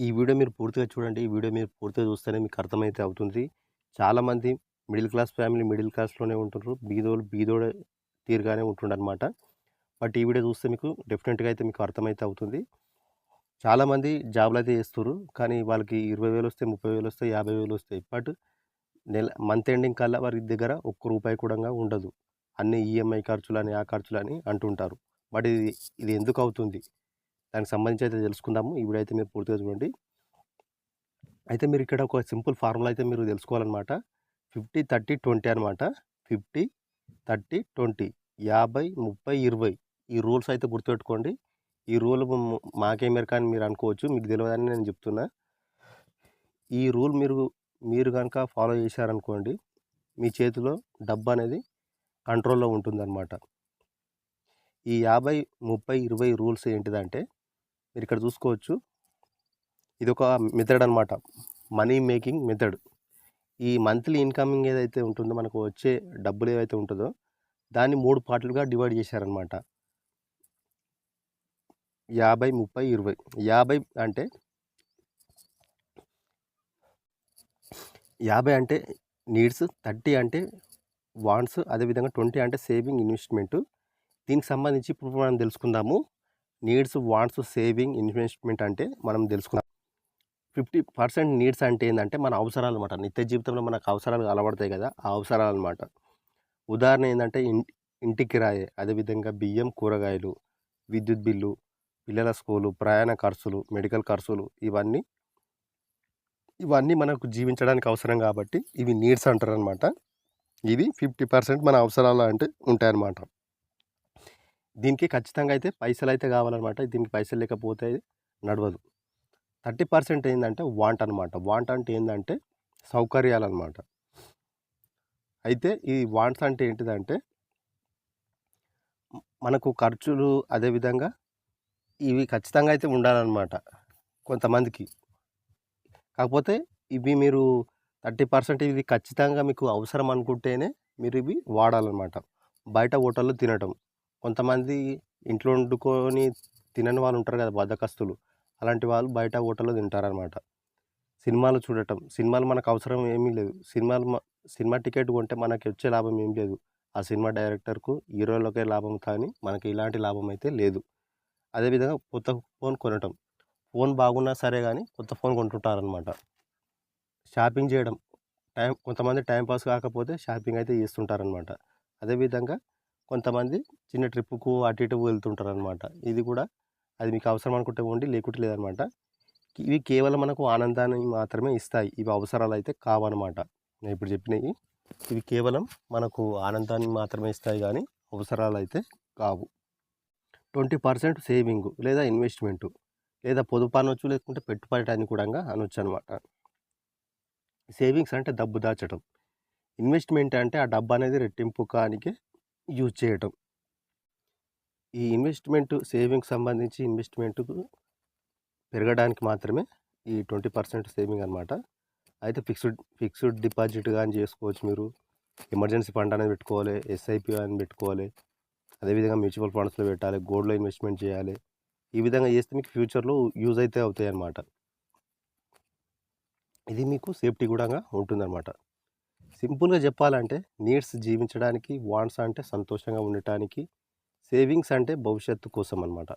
ఈ వీడియో మీరు పూర్తిగా చూడండి. ఈ వీడియో మీరు పూర్తిగా చూస్తేనే మీకు అర్థమైతే అవుతుంది. చాలామంది మిడిల్ క్లాస్ ఫ్యామిలీ మిడిల్ క్లాస్‌లోనే ఉంటున్నారు బీదోళ్ళు బీదోడే తీరుగానే ఉంటుండనమాట. బట్ ఈ వీడియో చూస్తే మీకు డెఫినెట్‌గా అయితే మీకు అర్థమైతే అవుతుంది. చాలామంది జాబ్‌లయితే చేస్తుర్రు. కానీ వాళ్ళకి ఇరవై వేలు వస్తాయి, 30,000 వస్తాయి, యాభై వేలు వస్తాయి. బట్ నెల మంత్ ఎండింగ్ కల్లా వారి దగ్గర ఒక్క రూపాయి కూడా ఉండదు. అన్ని ఈఎంఐ ఖర్చులని, ఆ ఖర్చులని అంటుంటారు. బట్ ఇది ఇది ఎందుకు అవుతుంది? దానికి సంబంధించి అయితే తెలుసుకుందాము. ఈ అయితే మీరు పూర్తిగా చూడండి. అయితే మీరు ఇక్కడ ఒక సింపుల్ ఫార్ములా అయితే మీరు తెలుసుకోవాలన్నమాట ఫిఫ్టీ థర్టీ ట్వంటీ అనమాట. 50, 30, 20 50, 30, 20 ఈ రూల్స్ అయితే గుర్తుపెట్టుకోండి. ఈ రూల్ మ్ మాకేం అని మీరు అనుకోవచ్చు. మీకు తెలియదని నేను చెప్తున్నా. ఈ రూల్ మీరు మీరు కనుక ఫాలో చేశారనుకోండి. మీ చేతిలో డబ్బు అనేది కంట్రోల్‌లో ఉంటుందన్నమాట ఈ 50, 30, 20 రూల్స్ ఏంటిదంటే మీరు ఇక్కడ చూసుకోవచ్చు. ఇది ఒక మెథడ్ అనమాట. Money making method. ఈ మంత్లీ ఇన్‌కమింగ్ ఏదైతే ఉంటుందో మనకు వచ్చే డబ్బులు ఏవైతే ఉంటుందో దాన్ని మూడు పార్ట్‌లుగా డివైడ్ చేశారనమాట. 50, 30, 20 50 అంటే 50 అంటే నీడ్స్, 30 అంటే వాంట్స్, అదేవిధంగా 20 అంటే సేవింగ్, ఇన్వెస్ట్‌మెంట్. దీనికి సంబంధించి ఇప్పుడు మనం తెలుసుకుందాము. నీడ్స్, వాంట్స్, సేవింగ్, ఇన్వెస్ట్‌మెంట్ అంటే మనం తెలుసుకున్నాం ఫిఫ్టీ పర్సెంట్ నీడ్స్ అంటే ఏంటంటే మన అవసరాలు అనమాట నిత్య జీవితంలో మనకు అవసరాలు అలవడతాయి కదా! ఆ అవసరాలు అనమాట ఉదాహరణ ఏంటంటే ఇన్ ఇంటి కిరాయి, అదేవిధంగా బియ్యం, కూరగాయలు, విద్యుత్ బిల్లు, పిల్లల స్కూలు, ప్రయాణ ఖర్చులు, మెడికల్ ఖర్చులు ఇవన్నీ ఇవన్నీ మనకు జీవించడానికి అవసరం కాబట్టి ఇవి నీడ్స్ అంటారు అనమాట ఇవి 50% మన అవసరాలు అంటే ఉంటాయన్నమాట. దీనికి ఖచ్చితంగా అయితే పైసలు అయితే కావాలన్నమాట దీనికి పైసలు లేకపోతే నడవదు. థర్టీ పర్సెంట్ ఏంటంటే వాంట్ అనమాట. వాంట్ అంటే ఏంటంటే సౌకర్యాలు అనమాట అయితే ఈ వాంట్స్ అంటే ఏంటిదంటే మనకు ఖర్చులు అదేవిధంగా ఇవి ఖచ్చితంగా అయితే ఉండాలన్నమాట కొంతమందికి. కాకపోతే ఇవి మీరు 30% ఇవి ఖచ్చితంగా మీకు అవసరం అనుకుంటేనే మీరు ఇవి వాడాలన్నమాట బయట హోటల్‌లో తినటం. కొంతమంది ఇంట్లో వండుకొని తినని వాళ్ళు ఉంటారు కదా! బద్దకస్తులు అలాంటి వాళ్ళు బయట హోటల్‌లో తింటారనమాట. సినిమాలు చూడటం. సినిమాలు మనకు అవసరం ఏమీ లేదు. సినిమాలు సినిమా టికెట్ కొంటే మనకి వచ్చే లాభం ఏం లేదు. ఆ సినిమా డైరెక్టర్‌కు, హీరోలకే లాభం కానీ మనకి ఇలాంటి లాభం అయితే లేదు. అదేవిధంగా కొత్త ఫోన్ కొనటం. ఫోన్ బాగున్నా సరే కానీ కొత్త ఫోన్ కొంటుంటారనమాట. షాపింగ్ చేయడం. టైం కొంతమంది టైం పాస్ కాకపోతే షాపింగ్ అయితే చేస్తుంటారనమాట. అదేవిధంగా కొంతమంది చిన్న ట్రిప్పుకు అటు ఇటు వెళ్తుంటారనమాట. ఇది కూడా అది మీకు అవసరం అనుకుంటే ఉండి లేకుంటే లేదనమాట. ఇవి కేవలం మనకు ఆనందాన్ని మాత్రమే ఇస్తాయి. ఇవి అవసరాలు అయితే కావనమాట. నేను ఇప్పుడు చెప్పినవి ఇవి కేవలం మనకు ఆనందాన్ని మాత్రమే ఇస్తాయి కానీ అవసరాలు అయితే కావు. ట్వంటీ పర్సెంట్ సేవింగ్ లేదా ఇన్వెస్ట్మెంట్ లేదా పొదుపు అనొచ్చు లేకుంటే పెట్టుబడటానికి కూడా అనొచ్చు అనమాట సేవింగ్స్ అంటే డబ్బు దాచటం. ఇన్వెస్ట్‌మెంట్ అంటే ఆ డబ్బనేది రెట్టింపు కానికే యూజ్ చేయటం. ఈ ఇన్వెస్ట్‌మెంట్ సేవింగ్ సంబంధించి ఇన్వెస్ట్‌మెంట్‌కు పెరగడానికి మాత్రమే ఈ 20% సేవింగ్ అనమాట. అయితే ఫిక్స్డ్ ఫిక్స్డ్ డిపాజిట్ కానీ చేసుకోవచ్చు మీరు. ఎమర్జెన్సీ ఫండ్ అనేది పెట్టుకోవాలి. ఎస్ఐపి అని పెట్టుకోవాలి. అదేవిధంగా మ్యూచువల్ ఫండ్స్‌లో పెట్టాలి. గోల్డ్‌లో ఇన్వెస్ట్‌మెంట్ చేయాలి. ఈ విధంగా చేస్తే మీకు ఫ్యూచర్‌లో యూజ్ అయితే అవుతాయి అన్నమాట ఇది మీకు సేఫ్టీ కూడా ఉంటుందన్నమాట. సింపుల్‌గా చెప్పాలంటే నీడ్స్ జీవించడానికి, వాంట్స్ అంటే సంతోషంగా ఉండటానికి, సేవింగ్స్ అంటే భవిష్యత్తు కోసం అనమాట.